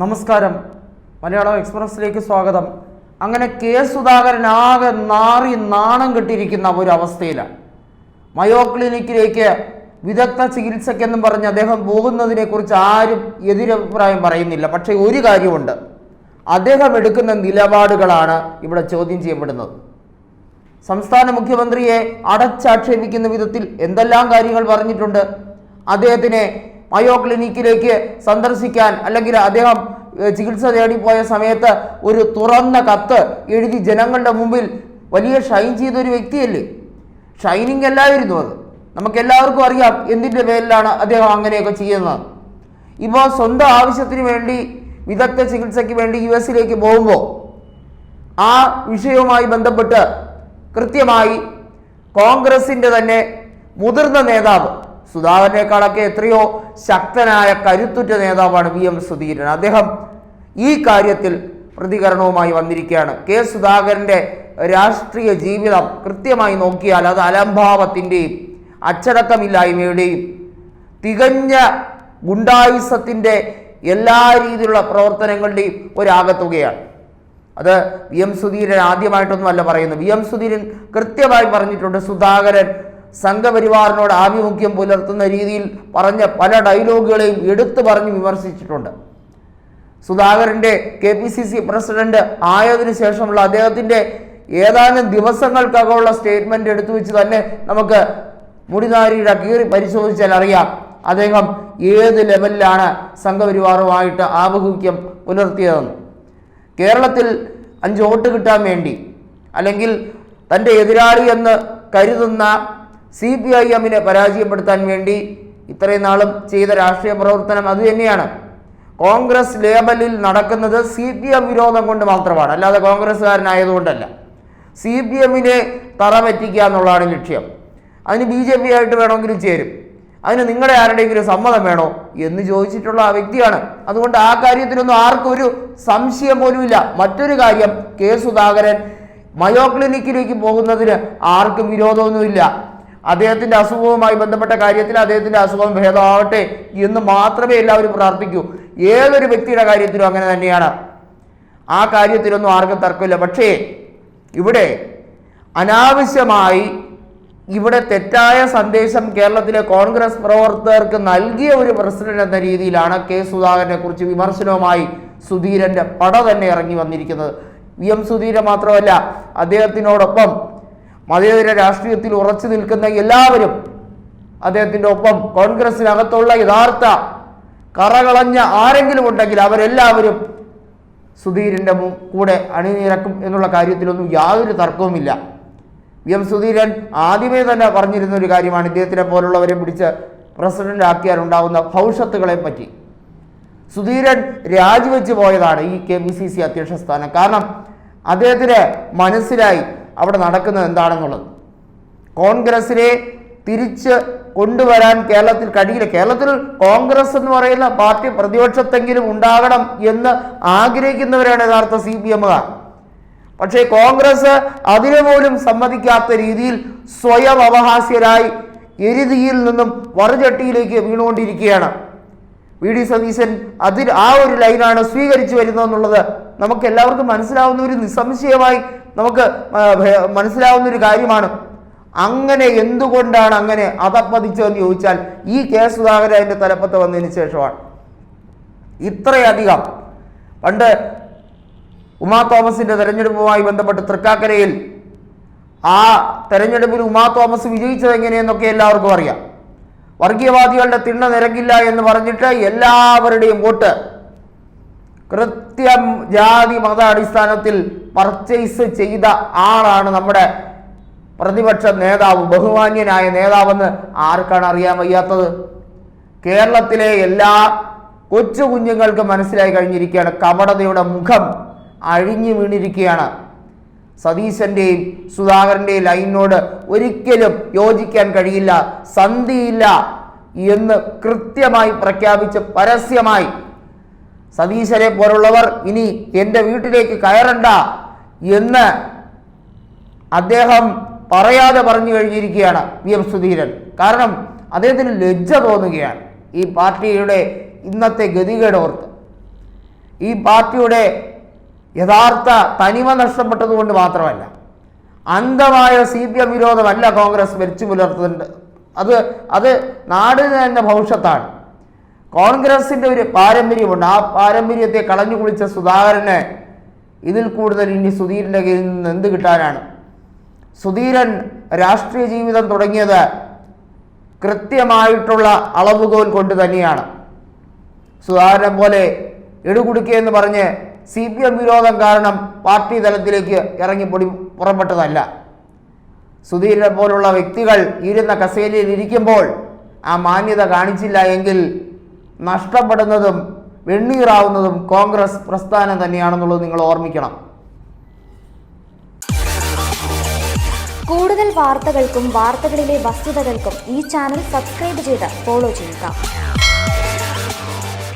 നമസ്കാരം. മലയാളം എക്സ്പ്രസിലേക്ക് സ്വാഗതം. അങ്ങനെ കെ സുധാകരൻ ആകെ നാറി നാണം കെട്ടിയിരിക്കുന്ന അവസ്ഥയിലാണ് മയോ ക്ലിനിക്കിലേക്ക് വിദഗ്ധ ചികിത്സയ്ക്കെന്നും പറഞ്ഞ് അദ്ദേഹം പോകുന്നതിനെക്കുറിച്ച് ആരും എതിരഭിപ്രായം പറയുന്നില്ല. പക്ഷേ ഒരു കാര്യമുണ്ട്. അദ്ദേഹം എടുക്കുന്ന നിലപാടുകളാണ് ഇവിടെ ചോദ്യം ചെയ്യപ്പെടുന്നത്. സംസ്ഥാന മുഖ്യമന്ത്രിയെ അടച്ചാക്ഷേപിക്കുന്ന വിധത്തിൽ എന്തെല്ലാം കാര്യങ്ങൾ പറഞ്ഞിട്ടുണ്ട്? അദ്ദേഹത്തിനെ മയോ ക്ലിനിക്കിലേക്ക് സന്ദർശിക്കാൻ അല്ലെങ്കിൽ അദ്ദേഹം ചികിത്സ തേടിപ്പോയ സമയത്ത് ഒരു തുറന്ന കത്ത് എഴുതി ജനങ്ങളുടെ മുമ്പിൽ വലിയ ഷൈൻ ചെയ്തൊരു വ്യക്തിയല്ലേ? ഷൈനിങ് അല്ലായിരുന്നു അത്. നമുക്ക് എല്ലാവർക്കും അറിയാം എന്തിന്റെ പേരിലാണ് അദ്ദേഹം അങ്ങനെയൊക്കെ ചെയ്യുന്നത്. ഇപ്പോൾ സ്വന്തം ആവശ്യത്തിന് വേണ്ടി വിദഗ്ധ ചികിത്സയ്ക്ക് വേണ്ടി യു എസിലേക്ക് പോകുമ്പോൾ ആ വിഷയവുമായി ബന്ധപ്പെട്ട് കൃത്യമായി കോൺഗ്രസിന്റെ തന്നെ മുതിർന്ന നേതാവ് സുധാകരനേക്കാളൊക്കെ എത്രയോ ശക്തനായ കരുത്തുറ്റ നേതാവാണ് വി എം സുധീരൻ. അദ്ദേഹം ഈ കാര്യത്തിൽ പ്രതികരണവുമായി വന്നിരിക്കുകയാണ്. കെ സുധാകരന്റെ രാഷ്ട്രീയ ജീവിതം കൃത്യമായി നോക്കിയാൽ അത് അലംഭാവത്തിന്റെയും അച്ചടക്കമില്ലായ്മയുടെയും തികഞ്ഞ ഗുണ്ടായുസത്തിന്റെ എല്ലാ രീതിയിലുള്ള പ്രവർത്തനങ്ങളുടെയും ഒരാകത്തുകയാണ്. അത് വി എം സുധീരൻ ആദ്യമായിട്ടൊന്നുമല്ല പറയുന്നത്. വി എം സുധീരൻ കൃത്യമായി പറഞ്ഞിട്ടുണ്ട് സുധാകരൻ സംഘപരിവാറിനോട് ആഭിമുഖ്യം പുലർത്തുന്ന രീതിയിൽ പറഞ്ഞ പല ഡയലോഗുകളെയും എടുത്തു പറഞ്ഞ് വിമർശിച്ചിട്ടുണ്ട്. സുധാകരന്റെ K P C C president ആയതിനു ശേഷമുള്ള അദ്ദേഹത്തിന്റെ ഏതാനും ദിവസങ്ങൾക്കകമുള്ള സ്റ്റേറ്റ്മെന്റ് എടുത്തു വെച്ച് തന്നെ നമുക്ക് മുടിനാരിയുടെ കീറി പരിശോധിച്ചാൽ അറിയാം അദ്ദേഹം ഏത് ലെവലിലാണ് സംഘപരിവാറുമായിട്ട് ആഭിമുഖ്യം പുലർത്തിയതെന്ന്. കേരളത്തിൽ അഞ്ച് വോട്ട് കിട്ടാൻ വേണ്ടി അല്ലെങ്കിൽ തന്റെ എതിരാളി എന്ന് കരുതുന്ന സി പി ഐ എമ്മിനെ പരാജയപ്പെടുത്താൻ വേണ്ടി ഇത്രയും നാളും ചെയ്ത രാഷ്ട്രീയ പ്രവർത്തനം അതുതന്നെയാണ് കോൺഗ്രസ് ലേബലിൽ നടക്കുന്നത് സി പി എം വിരോധം കൊണ്ട് മാത്രമാണ്. അല്ലാതെ കോൺഗ്രസ്സുകാരനായതുകൊണ്ടല്ല. സി പി എമ്മിനെ തറ പറ്റിക്കുക എന്നുള്ളതാണ് ലക്ഷ്യം. അതിന് ബി ജെ പി ആയിട്ട് വേണമെങ്കിലും ചേരും. അതിന് നിങ്ങളുടെ ആരുടെയെങ്കിലും സമ്മതം വേണോ എന്ന് ചോദിച്ചിട്ടുള്ള ആ വ്യക്തിയാണ്. അതുകൊണ്ട് ആ കാര്യത്തിലൊന്നും ആർക്കും ഒരു സംശയം പോലുമില്ല മറ്റൊരു കാര്യം കെ സുധാകരൻ മയോ ക്ലിനിക്കിലേക്ക് പോകുന്നതിന് ആർക്കും വിരോധമൊന്നുമില്ല. അദ്ദേഹത്തിന്റെ അസുഖവുമായി ബന്ധപ്പെട്ട കാര്യത്തിൽ അദ്ദേഹത്തിന്റെ അസുഖം ഭേദമാവട്ടെ എന്ന് മാത്രമേ എല്ലാവരും പ്രാർത്ഥിക്കൂ. ഏതൊരു വ്യക്തിയുടെ കാര്യത്തിലും അങ്ങനെ തന്നെയാണ്. ആ കാര്യത്തിലൊന്നും ആർക്കും തർക്കമില്ല. പക്ഷേ ഇവിടെ അനാവശ്യമായി ഇവിടെ തെറ്റായ സന്ദേശം കേരളത്തിലെ കോൺഗ്രസ് പ്രവർത്തകർക്ക് നൽകിയ ഒരു പ്രസിഡന്റ് എന്ന രീതിയിലാണ് കെ സുധാകരനെ കുറിച്ച് വിമർശനവുമായി സുധീരന്റെ പട തന്നെ ഇറങ്ങി വന്നിരിക്കുന്നത്. വി എം സുധീരൻ മാത്രമല്ല അദ്ദേഹത്തിനോടൊപ്പം മതേതര രാഷ്ട്രീയത്തിൽ ഉറച്ചു നിൽക്കുന്ന എല്ലാവരും അദ്ദേഹത്തിന്റെ ഒപ്പം കോൺഗ്രസിനകത്തുള്ള യഥാർത്ഥ കറകളഞ്ഞ ആരെങ്കിലും ഉണ്ടെങ്കിൽ അവരെല്ലാവരും സുധീരന്റെ കൂടെ അണിനിരക്കും എന്നുള്ള കാര്യത്തിലൊന്നും യാതൊരു തർക്കവുമില്ല. വി എം സുധീരൻ ആദ്യമേ തന്നെ പറഞ്ഞിരുന്ന ഒരു കാര്യമാണ് ഇദ്ദേഹത്തിനെ പോലുള്ളവരെ പിടിച്ച് പ്രസിഡന്റ് ആക്കിയാൽ ഉണ്ടാകുന്ന ഭവിഷ്യത്തുകളെ പറ്റി സുധീരൻ രാജിവെച്ച് പോയതാണ് ഈ കെ ബി സി സി അധ്യക്ഷ സ്ഥാനം. കാരണം അദ്ദേഹത്തിന് മനസ്സിലായി അവിടെ നടക്കുന്നത് എന്താണെന്നുള്ളത്. കോൺഗ്രസിനെ തിരിച്ച് കൊണ്ടുവരാൻ കേരളത്തിൽ കഴിയില്ല. കേരളത്തിൽ കോൺഗ്രസ് എന്ന് പറയുന്ന പാർട്ടി പ്രതിപക്ഷത്തെങ്കിലും ഉണ്ടാകണം എന്ന് ആഗ്രഹിക്കുന്നവരാണ് യഥാർത്ഥ സി പി എമ്മുകാർ. പക്ഷേ കോൺഗ്രസ് അതിനു പോലും സമ്മതിക്കാത്ത രീതിയിൽ സ്വയം അവഹാസ്യരായി എരുതിയിൽ നിന്നും വറുചട്ടിയിലേക്ക് വീണുകൊണ്ടിരിക്കുകയാണ്. വി. ഡി. സതീശൻ അതിൽ ആ ഒരു ലൈനാണ് സ്വീകരിച്ചു വരുന്നതെന്നുള്ളത് നമുക്ക് എല്ലാവർക്കും മനസ്സിലാവുന്ന ഒരു നിസ്സംശയമായി നമുക്ക് മനസ്സിലാവുന്ന ഒരു കാര്യമാണ്. അങ്ങനെ എന്തുകൊണ്ടാണ് അങ്ങനെ അതപ്പതിച്ചതെന്ന് ചോദിച്ചാൽ ഈ കെ സുധാകരൻ അതിന്റെ തലപ്പത്ത് വന്നതിന് ശേഷമാണ്. ഇത്രയധികം. പണ്ട് ഉമാ തോമസിന്റെ തെരഞ്ഞെടുപ്പുമായി ബന്ധപ്പെട്ട് തൃക്കാക്കരയിൽ ആ തെരഞ്ഞെടുപ്പിൽ ഉമാ തോമസ് വിജയിച്ചത് എങ്ങനെയെന്നൊക്കെ എല്ലാവർക്കും അറിയാം. വർഗീയവാദികളുടെ തിണ്ണ നിരക്കില്ല എന്ന് പറഞ്ഞിട്ട് എല്ലാവരുടെയും വോട്ട് കൃത്യം ജാതി മത അടിസ്ഥാനത്തിൽ പർച്ചേസ് ചെയ്ത ആളാണ് നമ്മുടെ പ്രതിപക്ഷ നേതാവ് ബഹുമാന്യനായ നേതാവെന്ന് ആർക്കാണ് അറിയാൻ വയ്യാത്തത്? കേരളത്തിലെ എല്ലാ കൊച്ചു കുഞ്ഞുങ്ങൾക്കും മനസ്സിലായി കഴിഞ്ഞിരിക്കുകയാണ്. കപടതയുടെ മുഖം അഴിഞ്ഞു വീണിരിക്കുകയാണ്. സതീശന്റെയും സുധാകരന്റെയും ലൈനിനോട് ഒരിക്കലും യോജിക്കാൻ കഴിയില്ല സന്ധിയില്ല എന്ന് കൃത്യമായി പ്രഖ്യാപിച്ച് പരസ്യമായി സതീശനെ പോലുള്ളവർ ഇനി എന്റെ വീട്ടിലേക്ക് കയറണ്ട എന്ന് അദ്ദേഹം പറയാതെ പറഞ്ഞു കഴിഞ്ഞിരിക്കുകയാണ് വി എം സുധീരൻ. കാരണം അദ്ദേഹത്തിന് ലജ്ജ തോന്നുകയാണ് ഈ പാർട്ടിയുടെ ഇന്നത്തെ ഗതികേട് ഓർത്ത്. ഈ പാർട്ടിയുടെ യഥാർത്ഥ തനിമ നഷ്ടപ്പെട്ടതുകൊണ്ട് മാത്രമല്ല അന്ധമായ സി പി എം വിരോധമല്ല കോൺഗ്രസ് വെച്ചു പുലർത്തുന്നുണ്ട് അത് അത് നാടിന് തന്നെ ഭവിഷ്യത്താണ്. കോൺഗ്രസിന്റെ ഒരു പാരമ്പര്യമുണ്ട്. ആ പാരമ്പര്യത്തെ കളഞ്ഞു കുളിച്ച സുധാകരന് ഇതിൽ കൂടുതൽ ഇനി സുധീരന്റെ കയ്യിൽ നിന്ന് എന്ത് കിട്ടാനാണ്? സുധീരൻ രാഷ്ട്രീയ ജീവിതം തുടങ്ങിയത് കൃത്യമായിട്ടുള്ള അളവുകോൽ കൊണ്ട് തന്നെയാണ്. സുധാകരനെ പോലെ എടുകുടുക്കിയെന്ന് പറഞ്ഞ് സി പി എം വിരോധം കാരണം പാർട്ടി തലത്തിലേക്ക് ഇറങ്ങി പൊടി പുറപ്പെട്ടതല്ല. സുധീരനെ പോലുള്ള വ്യക്തികൾ ഇരുന്ന കസേരയിൽ ഇരിക്കുമ്പോൾ ആ മാന്യത കാണിച്ചില്ല എങ്കിൽ നഷ്ടപ്പെടുന്നതും വെണ്ണീറാവുന്നതും കോൺഗ്രസ് പ്രസ്ഥാനം തന്നെയാണെന്നുള്ളത് നിങ്ങൾ ഓർമ്മിക്കണം. കൂടുതൽ വാർത്തകൾക്കും വാർത്തകളിലെ വസ്തുതകൾക്കും ഈ ചാനൽ സബ്സ്ക്രൈബ് ചെയ്ത് ഫോളോ ചെയ്യുക.